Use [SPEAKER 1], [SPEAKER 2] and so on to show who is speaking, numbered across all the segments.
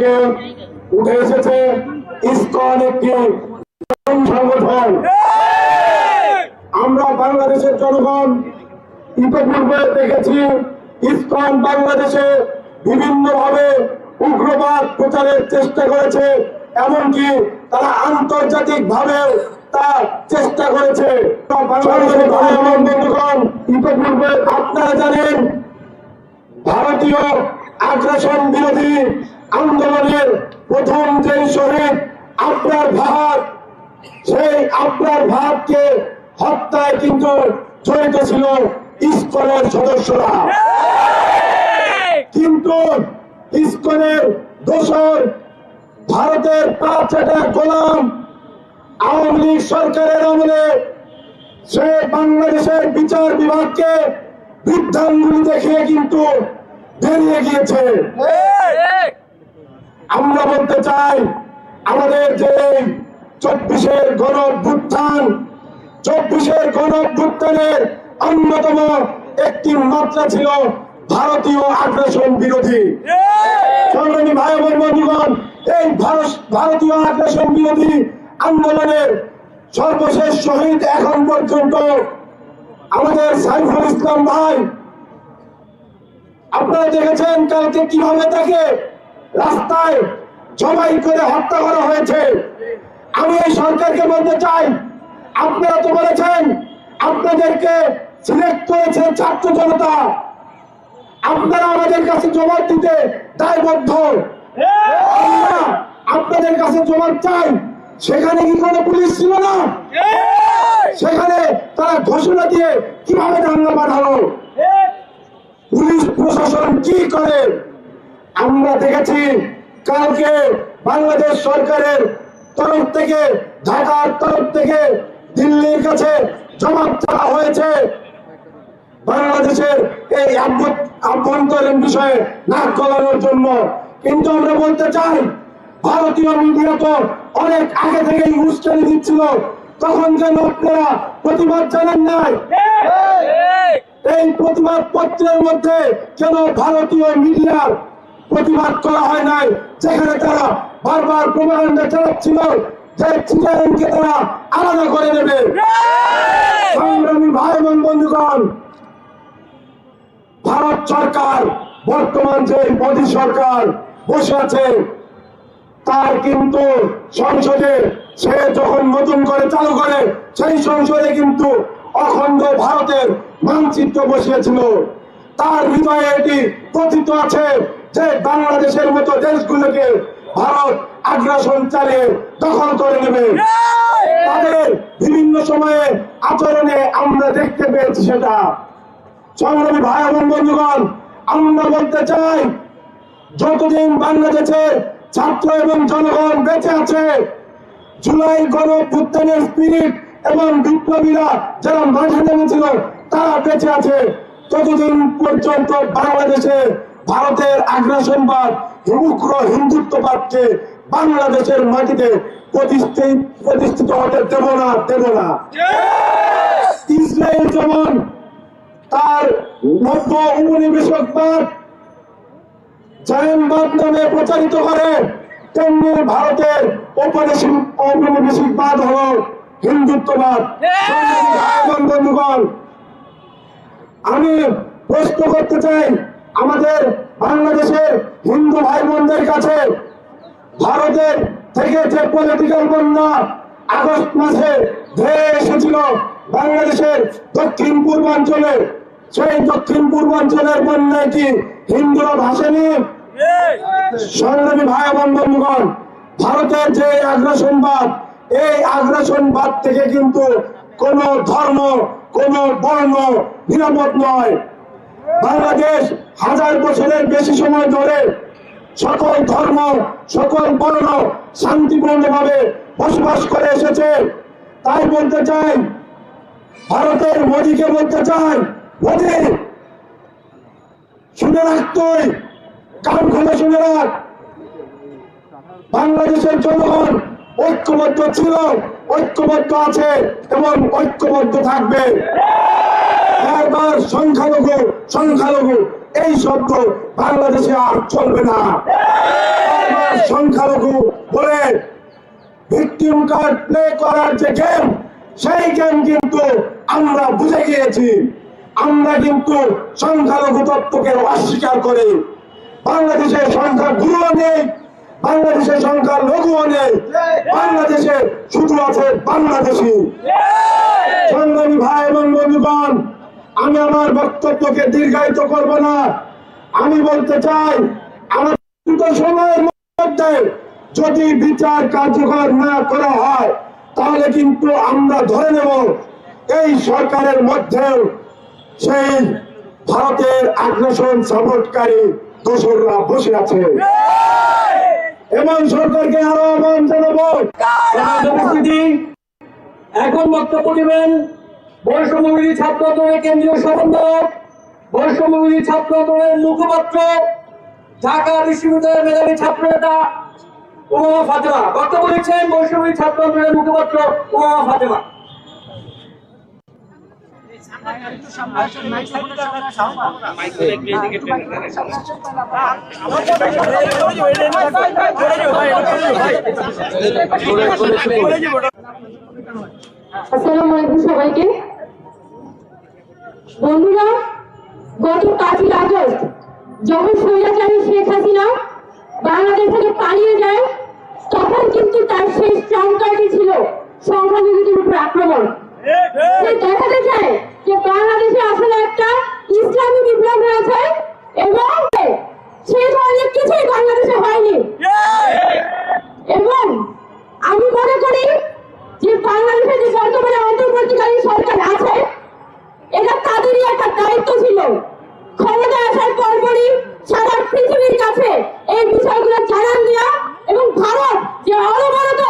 [SPEAKER 1] থেকে উঠে এসেছে ইসকন একটি সংগঠন। আমরা বাংলাদেশের জনগণ ইতিপূর্বে দেখেছি ইসকন বাংলাদেশে বিভিন্ন ভাবে উগ্রবাদ প্রচারের চেষ্টা করেছে, এমনকি তারা আন্তর্জাতিক ভাবে তার চেষ্টা করেছে। আপনারা জানেন, ভারতীয় আগ্রাসন বিরোধী আন্দোলনের প্রথম যে শহীদ আপনার ভাত সেই আপনার ভাতকে হত্যায় কিন্তু জড়িত ছিল ইস্কনের সদস্যরা। কিন্তু ইস্কনের দোষর ভারতের পাঁচ একটা গোলাম আওয়ামী লীগ সরকারের আমলে সে বাংলাদেশের বিচার বিভাগকে বৃদ্ধাঙ্গুলি দেখিয়ে কিন্তু বেরিয়ে গিয়েছে। আমরা বলতে চাই, আমাদের যে চব্বিশের গণ অভ্যুত্থান চব্বিশের গণ অভ্যুত্থানের অন্যতম একটি মাত্রা ছিল ভারতীয় আগ্রাসন বিরোধী। সংগ্রামী ভাই বোন বন্ধুগণ, এই ভারতীয় আগ্রাসন বিরোধী আন্দোলনের সর্বশেষ শহীদ এখন পর্যন্ত আমাদের সাইফুল ইসলাম ভাই, আপনারা দেখেছেন কালকে কীভাবে তাকে রাস্তায় জবাই করে হত্যা করা হয়েছে। আমি এই সরকারকে বলতে চাই, আপনারা তো বলেছেন আপনাদেরকে সিলেক্ট করেছে ছাত্র জনতা। আপনারা আমাদের কাছে জবাব দিতে দায়বদ্ধ। আপনাদের কাছে জবাব চাই। সেখানে কি কোনো পুলিশ ছিল না? সেখানে তারা ঘোষণা দিয়ে কীভাবে দাঙ্গা পাঠালো? পুলিশ প্রশাসন আমরা দেখেছি কালকে বাংলাদেশ সরকারের তরফ থেকে ঢাকার তরফ থেকে দিল্লির কাছে জবাব চাওয়া হয়েছে। বাংলাদেশের এই আভ্যন্তরীণ বিষয়ে নাক গলানোর জন্য। কিন্তু আমরা বলতে চাই ভারতীয় মিডিয়া তো অনেক আগে থেকেই উস্কানি দিচ্ছিল। তখন যেন আপনারা প্রতিবাদ জানান নাই। এই প্রতিবাদ পত্রের মধ্যে কেন ভারতীয় মিডিয়ার প্রতিবাদ করা হয় নাই। যেখানে তারা বারবার প্রমাণটা চালাচ্ছিল যে চিটাগাংকে তারা আলাদা করে নেবে সংগ্রামী ভাই বোন বন্ধুগণ ভারত সরকার বর্তমান যে মোদী সরকার বসে আছে তার কিন্তু সংসদে সে যখন নতুন করে চালু করে সেই সংসদে কিন্তু অখণ্ড ভারতের মানচিত্র বসিয়েছিল। তার হৃদয়ে এটি কথিত আছে। যে বাংলাদেশের মতো দেশগুলোকে ভারত আগ্রাসন চালিয়ে দখল করে নেবে। তাদের বিভিন্ন সময়ে আচরণে আমরা দেখতে পেয়েছি সেটা। সংগ্রামী ভাই এবং বন্ধুগণ, আমরা বলতে চাই, যতদিন বাংলাদেশের ছাত্র এবং জনগণ বেঁচে আছে, জুলাই গণ স্পিরিট এবং বিপ্লবীরা যারা মাঠে নেমেছিল, তারা বেঁচে আছে। ততদিন পর্যন্ত বাংলাদেশে ভারতের আগ্রাসনবাদ উগ্র হিন্দুত্ববাদকে বাংলাদেশের মাটিতে প্রতিষ্ঠিত প্রতিষ্ঠিত হতে দেব না দেব না। ইসরায়েল যেমন তার নব্য উপনিবেশকবাদ জায়নবাদ নামে প্রচারিত করে তেমনি ভারতের ঔপনিবেশিক ঔপনিবেশিকবাদ হল হিন্দুত্ববাদ। বন্ধুগণ আমি প্রশ্ন করতে চাই আমাদের বাংলাদেশের হিন্দু ভাই বোনদের কাছে ভারতের থেকে যে পলিটিক্যাল বন্যা আগস্ট মাসে ধেয়ে এসেছিল বাংলাদেশের দক্ষিণ পূর্বাঞ্চলে, সেই দক্ষিণ পূর্বাঞ্চলের বন্যায় কি হিন্দুরা ভাসেনি? সংগ্রামী ভাই বন্ধুগণ ভারতের যে আগ্রাসনবাদ, এই আগ্রাসনবাদ থেকে কিন্তু কোন ধর্ম, কোন বর্ণ নিরাপদ নয়। বাংলাদেশ হাজার বছরের বেশি সময় ধরে সকল ধর্ম, সকল বর্ণ শান্তিপূর্ণভাবে বসবাস করে এসেছে। তাই বলতে চাই, ভারতের মোদীকে বলতে চাই, মোদী, শুনে রাখ তুই, কান খুলে শুনে রাখ। বাংলাদেশের জনগণ ঐক্যবদ্ধ ছিল, ঐক্যবদ্ধ আছে এবং ঐক্যবদ্ধ থাকবে। বারবার সংখ্যালঘু সংখ্যালঘু এই শব্দ বাংলাদেশে আর চলবে না। আমার সংখ্যালঘু বলে ভিকটিম কার্ড প্লে করার যে গেম সেই গেম কিন্তু আমরা বুঝে গিয়েছি। আমরা কিন্তু সংখ্যালঘু তত্ত্বকে অস্বীকার করি। বাংলাদেশের সংখ্যা গুরুও নেই বাংলাদেশের সংখ্যা লঘুও নেই বাংলাদেশে শুধু আছে বাংলাদেশি। সংগ্রামী ভাই এবং বন্ধুগণ আমি আমার বক্তব্যকে দীর্ঘায়িত করব না। আমি বলতে চাই, আমার সময়ের মধ্যে যদি বিচার কার্যকর না করা হয়, তাহলে কিন্তু আমরা ধরে নেব এই সরকারের মধ্যেও সেই ভারতের আগ্রাসন সাপোর্টকারী দোসররা বসে আছে। এবং সরকারকে আরও আহ্বান জানাব।
[SPEAKER 2] এখন বক্তব্য দিবেন বৈষম্যবিধি ছাত্র আন্দোলনের কেন্দ্রীয় সমন্বয়ক বৈষম্যবিধি ছাত্র আন্দোলনের মুখপাত্র, ঢাকা বিশ্ববিদ্যালয়ের মেধাবী ছাত্র নেতা উমা ফাতেমা। বক্তব্য দিচ্ছেন বৈষম্যবিধি ছাত্র আন্দোলনের মুখপাত্র উমা ফাতেমা।
[SPEAKER 3] সবাইকে। বন্ধুরা, গত পাঁচই আগস্ট যখন স্বৈরাচারী শেখ হাসিনা বাংলাদেশ থেকে পালিয়ে যায়, তখন কিন্তু তার শেষ চমকাটি ছিল সংখ্যালঘুদের উপর আক্রমণ। সে দেখাতে চায় যে বাংলাদেশে আসলে একটা ইসলামী বিপ্লব হয়েছে এবং সেই ধরনের কিছুই বাংলাদেশে হয়নি এবং আমি মনে করি যে বাংলাদেশে যে বর্তমানে অন্তর্বর্তীকালীন সরকার আছে এটা তাদেরই একটা দায়িত্ব ছিল ক্ষমতা আসার পরপরই সারা পৃথিবীর কাছে এই বিষয়গুলো জানান দেওয়া এবং ভারত যে অনবরত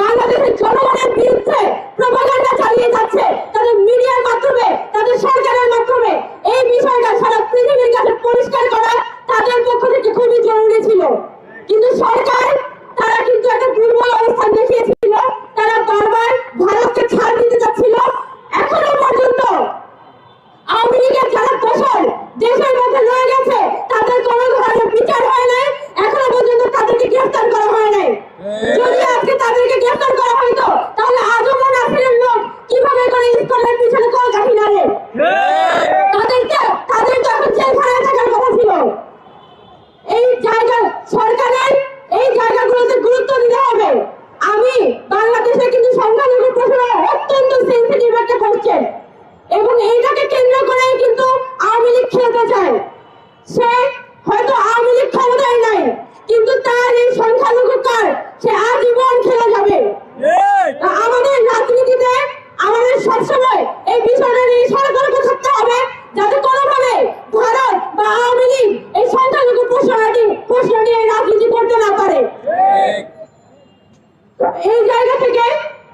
[SPEAKER 3] বাংলাদেশের জনগণের বিরুদ্ধে প্রপাগান্ডা চালিয়ে যাচ্ছে তাদের মিডিয়ার মাধ্যমে তাদের সরকারের মাধ্যমে এই বিষয়টা সারা পৃথিবীর কাছে পরিষ্কার করা তাদের পক্ষ থেকে খুবই জরুরি ছিল কিন্তু সরকার তারা কিন্তু একটা দুর্বল অবস্থান দেখিয়েছিল তারা বারবার ভারতকে ছাড় দিতে চাচ্ছিল এখনও পর্যন্ত আওয়ামী লীগের যারা দোষর দেশের মধ্যে রয়ে গেছে তাদের কোনো ধরনের বিচার হয় নাই এখনও পর্যন্ত তাদেরকে গ্রেফতার করা হয় নাই যদি আজকে তাদেরকে গ্রেফতার করা হইতো তাহলে আজমন আসিরের লোক কীভাবে করে ইস্কনের পিছনে কল কাঠি নাড়ে তাদেরকে তাদের তো এখন জেলখানায় থাকার কথা ছিল এই জায়গা সরকারের এই জায়গাগুলোতে গুরুত্ব দিতে হবে আমি বাংলাদেশে কিন্তু সংখ্যালঘু প্রশ্ন অত্যন্ত সেন্সিটিভ একটা কোশ্চেন এবং এইটাকে কেন্দ্র করেই কিন্তু আওয়ামী লীগ খেলতে চায় সে হয়তো আওয়ামী লীগ ক্ষমতায় নাই কিন্তু তার এই সংখ্যালঘু কার সে আজীবন খেলে যাবে তা আমাদের রাজনীতিতে আমাদের সবসময় এই বিষয়টা নিয়ে সতর্ক থাকতে হবে যাতে কোনোভাবে ভারত বা আওয়ামী লীগ এই সংখ্যালঘু প্রশ্নটি প্রশ্ন নিয়ে রাজনীতি করতে না পারে তো এই জায়গা থেকে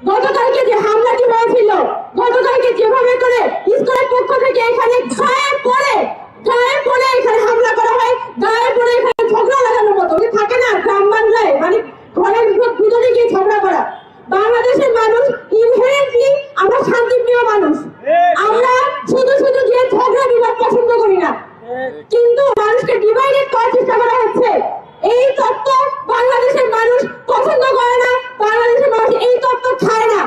[SPEAKER 3] গতকালকে যে হামলাটি হয়েছিল গতকালকে যেভাবে করে স্কুলের পক্ষ থেকে এখানে গায়ে পড়ে গায়ে পড়ে এখানে হামলা করা হয় গায়ে পড়ে এখানে ঝগড়া লাগানোর মতো ওই থাকে না গ্রাম বাংলায় মানে ঘরের ভিতর- ভিতরে গিয়ে ঝগড়া করা বাংলাদেশের মানুষ ইনহেরেন্টলি আমরা শান্তিপ্রিয় মানুষ আমরা শুধু শুধু যে ঝগড়া বিবাদ পছন্দ করি না কিন্তু মানুষকে ডিভাইডেড করার চেষ্টা করা হচ্ছে এই তত্ত্ব বাংলাদেশের মানুষ পছন্দ করে না বাংলাদেশের মানুষ এই তত্ত্ব খায় না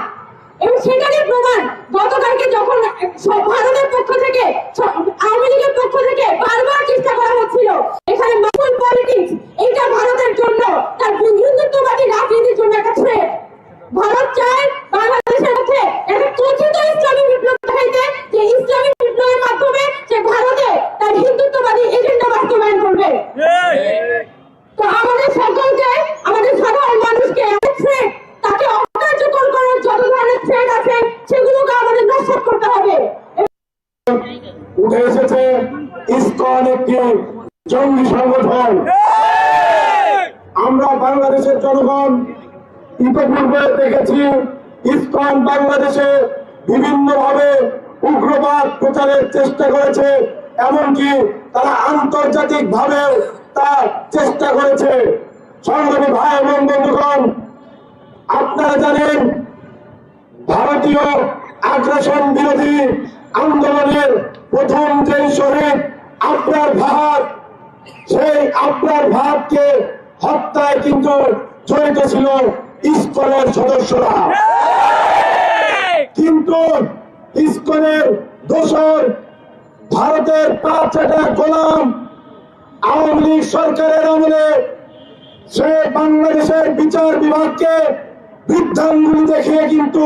[SPEAKER 3] এবং সেটারই প্রমাণ গতকালকে যখন সব ভারতের পক্ষ থেকে স- আওয়ামী লীগের পক্ষ থেকে বারবার চেষ্টা করা হচ্ছিল এখানে মাসুল পলিটিক্স এইটা ভারতের জন্য তার হিন্দুত্ববাদী রাজনীতির জন্য একটা থ্রেট ভারত চায় বাংলাদেশের মধ্যে একটা কথিত ইসলামী বিপ্লব দেখাইতে যে ইসলামী বিপ্লবের মাধ্যমে সে ভারতে তার হিন্দুত্ববাদী এজেন্ডা বাস্তবায়ন করবে তো আমাদের সকলকে আমাদের সাধারণ মানুষকে এমন থ্রেট তাকে অকার্যকর করার যত ধরনের থ্রেট আছে সেগুলোকে আমাদের নস্বাত করতে হবে
[SPEAKER 1] উঠে এসেছে ইসকন একটি জঙ্গি সংগঠন আমরা বাংলাদেশের জনগণ ইতিপূর্বে দেখেছি, ইসকন বাংলাদেশে বিভিন্ন ভাবে উগ্রবাদ প্রচারের চেষ্টা করেছে, এমনকি তারা আন্তর্জাতিক ভাবেও তার চেষ্টা করেছে। সংগ্রামী ভাই এবং বন্ধুগণ, আপনারা জানেন, ভারতীয় আগ্রাসন বিরোধী আন্দোলনের প্রথম যে শহীদ আপনার ভাত সেই আপনার ভাতকে হত্যায় কিন্তু জড়িত ছিল ইস্কনের সদস্যরা। কিন্তু ইস্কনের দোষর ভারতের পাঁচ চাটা গোলাম আওয়ামী লীগ সরকারের আমলে সে বাংলাদেশের বিচার বিভাগকে বৃদ্ধাঙ্গুলি দেখিয়ে কিন্তু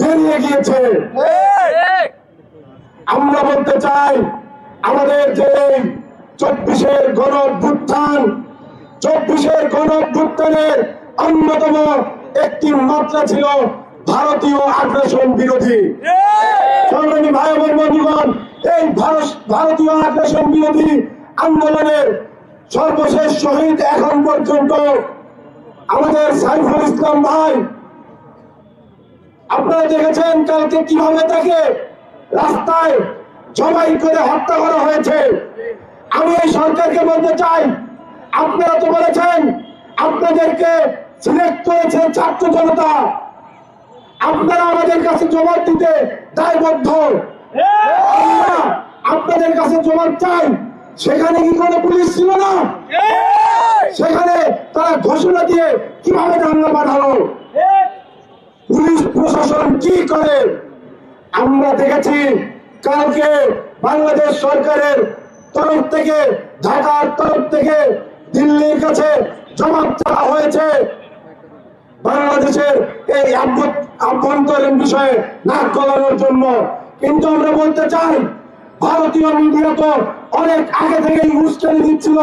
[SPEAKER 1] বেরিয়ে গিয়েছে। আমরা বলতে চাই আমাদের যে চব্বিশের গণ চব্বিশের গণ অন্যতম একটি মাত্রা ছিল ভারতীয় আগ্রাসন বিরোধী। সংগ্রামী ভাই বোন বন্ধুগণ, এই ভারত- ভারতীয় আগ্রাসন বিরোধী আন্দোলনের সর্বশেষ শহীদ এখন পর্যন্ত আমাদের সাইফুল ইসলাম ভাই, আপনারা দেখেছেন কালকে কীভাবে তাকে রাস্তায় জবাই করে হত্যা করা হয়েছে? আমি এই সরকারকে বলতে চাই আপনারা তো বলেছেন, আপনাদেরকে সিলেক্ট করেছে ছাত্র জনতা। আপনারা আমাদের কাছে জবাব দিতে দায়বদ্ধ। আপনাদের কাছে জবাব চাই। সেখানে কি কোনো পুলিশ ছিল না? সেখানে তারা ঘোষণা দিয়ে কীভাবে দাঙ্গা পাঠালো? পুলিশ প্রশাসন কি করে? আমরা দেখেছি, কালকে বাংলাদেশ সরকারের তরফ থেকে, ঢাকার তরফ থেকে দিল্লির কাছে জবাব চাওয়া হয়েছে। বাংলাদেশের এই আভ্যন্তরীণ বিষয়ে নাক গলানোর জন্য। কিন্তু আমরা বলতে চাই, ভারতীয় মিডিয়া তো অনেক আগে থেকেই উস্কানি দিচ্ছিল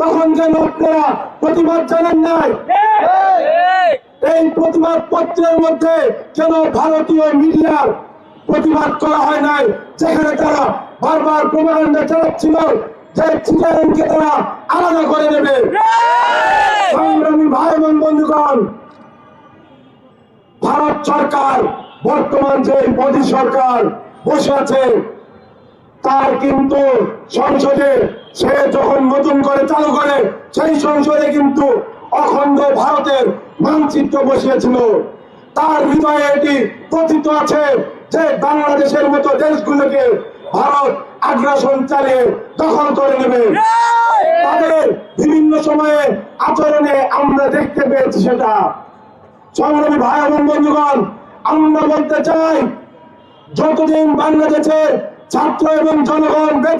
[SPEAKER 1] তখন যেন আপনারা প্রতিবাদ জানান নাই, এই প্রতিবাদ পত্রের মধ্যে কেন ভারতীয় মিডিয়ার প্রতিবাদ করা হয় নাই, যেখানে তারা বারবার প্রমাণ চালাচ্ছিল? যে চিটাগাংকে তারা আলাদা করে দেবে। সংগ্রামী ভাই বোন বন্ধুগণ ভারত সরকার বর্তমান যে মোদী সরকার বসে আছে তার কিন্তু সংসদে সে যখন নতুন করে চালু করে সেই সংসদে কিন্তু অখণ্ড ভারতের মানচিত্র বসিয়েছিল। তার হৃদয়ে এটি কথিত আছে যে বাংলাদেশের মতো দেশগুলোকে ভারত আগ্রাসন চালিয়ে দখল করে নেবে। তাদের বিভিন্ন সময়ে আচরণে আমরা দেখতে পেয়েছি সেটা। সংগ্রামী ভাই এবং বন্ধুগণ, আমরা বলতে চাই, যতদিন বাংলাদেশের ছাত্র এবং জনগণ বেঁচে